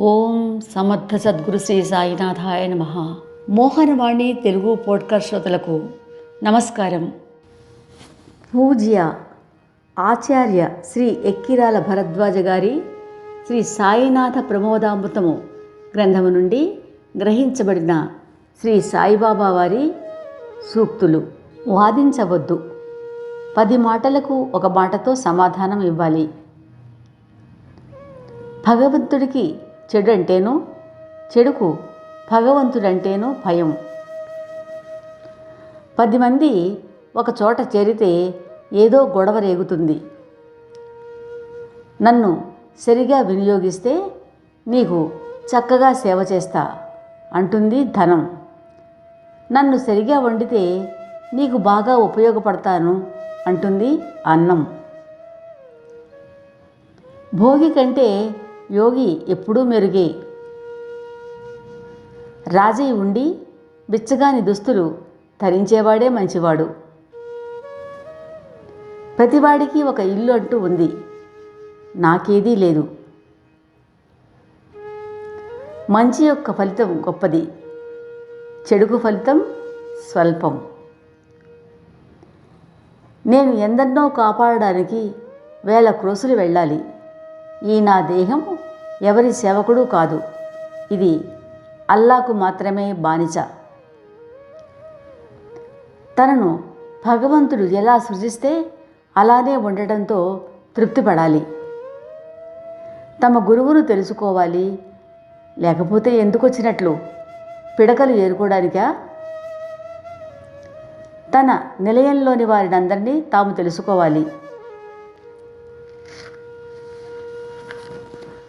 ఓం సమర్థ సద్గురు శ్రీ సాయినాథాయ నమ. మోహనవాణి తెలుగు పోడ్కాస్ట్ శ్రోతలకు నమస్కారం. పూజ్య ఆచార్య శ్రీ ఎక్కిరాల భరద్వాజ గారి శ్రీ సాయినాథ ప్రమోదామృతము గ్రంథము నుండి గ్రహించబడిన శ్రీ సాయిబాబా వారి సూక్తులు. వాదించవద్దు. పది మాటలకు ఒక మాటతో సమాధానం ఇవ్వాలి. భగవంతుడికి చెడు అంటేను చెడుకు భగవంతుడంటేను భయం. పది మంది ఒక చోట చేరితే ఏదో గొడవ రేగుతుంది. నన్ను సరిగా వినియోగిస్తే నీకు చక్కగా సేవ చేస్తా అంటుంది ధనం. నన్ను సరిగా వండితే నీకు బాగా ఉపయోగపడతాను అంటుంది అన్నం. భోగి కంటే యోగి ఎప్పుడూ మెరుగే. రాజీ ఉండి బిచ్చగాని దుస్తులు ధరించేవాడే మంచివాడు. ప్రతివాడికి ఒక ఇల్లు అంటూ ఉంది. నాకేదీ లేదు. మంచి యొక్క ఫలితం గొప్పది. చెడుకు ఫలితం స్వల్పం. నేను ఎందరినో కాపాడడానికి వేల క్రోసులు వెళ్ళాలి. ఈ నా దేహం ఎవరి సేవకుడు కాదు. ఇది అల్లాకు మాత్రమే బానిస. తనను భగవంతుడు ఎలా సృజిస్తే అలానే ఉండటంతో తృప్తిపడాలి. తమ గురువును తెలుసుకోవాలి. లేకపోతే ఎందుకు వచ్చినట్లు పిడకలు ఏరుకోవడానికా తన నిలయంలోని వారినందరినీ తాము తెలుసుకోవాలి.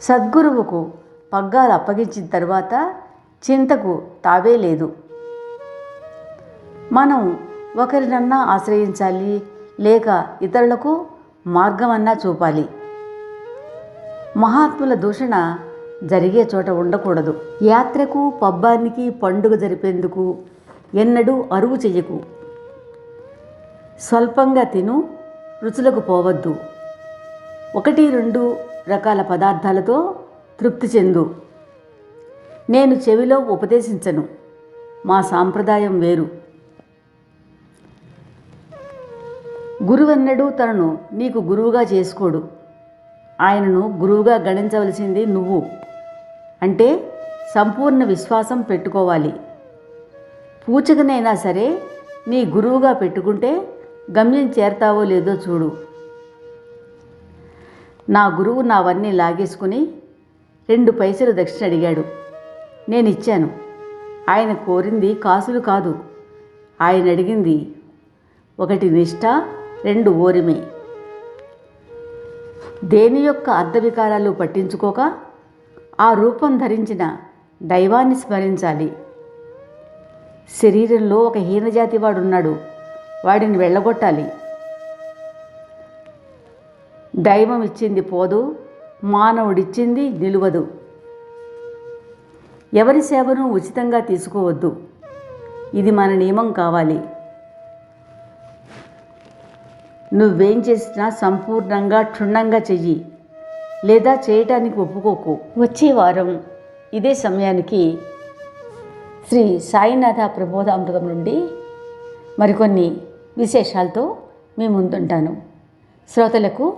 సద్గురువుకు పగ్గాలు అప్పగించిన తర్వాత చింతకు తావే లేదు. మనం ఒకరినన్నా ఆశ్రయించాలి లేక ఇతరులకు మార్గమన్నా చూపాలి. మహాత్ముల దూషణ జరిగే చోట ఉండకూడదు. యాత్రకు పబ్బానికి పండుగ జరిపేందుకు ఎన్నడూ అరువు చెయ్యకు. స్వల్పంగా తిను రుచులకు పోవద్దు. ఒకటి రెండు రకాల పదార్థాలతో తృప్తి చెందు. నేను చెవిలో ఉపదేశించను. మా సాంప్రదాయం వేరు. గురువెన్నడూ తనను నీకు గురువుగా చేసుకోడు. ఆయనను గురువుగా గణించవలసింది నువ్వు. అంటే సంపూర్ణ విశ్వాసం పెట్టుకోవాలి. పూచకనైనా సరే నీ గురువుగా పెట్టుకుంటే గమ్యం చేరతావో లేదో చూడు. నా గురువు నావన్నీ లాగేసుకుని రెండు పైసలు దక్షిణ అడిగాడు. నేను ఇచ్చాను ఆయన కోరింది కాసులు కాదు. ఆయన అడిగింది ఒకటి నిష్ఠ రెండు ఓరిమే. దేని యొక్క అర్ధవికారాలు పట్టించుకోక ఆ రూపం ధరించిన దైవాన్ని స్మరించాలి. శరీరంలో ఒక హీనజాతి వాడున్నాడు. వాడిని వెళ్ళగొట్టాలి. దైవం ఇచ్చింది పోదు మానవుడిచ్చింది నిలువదు. ఎవరి సేవను ఉచితంగా తీసుకోవద్దు. ఇది మన నియమం కావాలి. నువ్వేం చేసినా సంపూర్ణంగా క్షుణ్ణంగా చెయ్యి. లేదా చేయటానికి ఒప్పుకోకు. వచ్చే వారం ఇదే సమయానికి శ్రీ సాయినాథ ప్రబోధామృతం నుండి మరికొన్ని విశేషాలతో మీ ముందుంటాను. శ్రోతలకు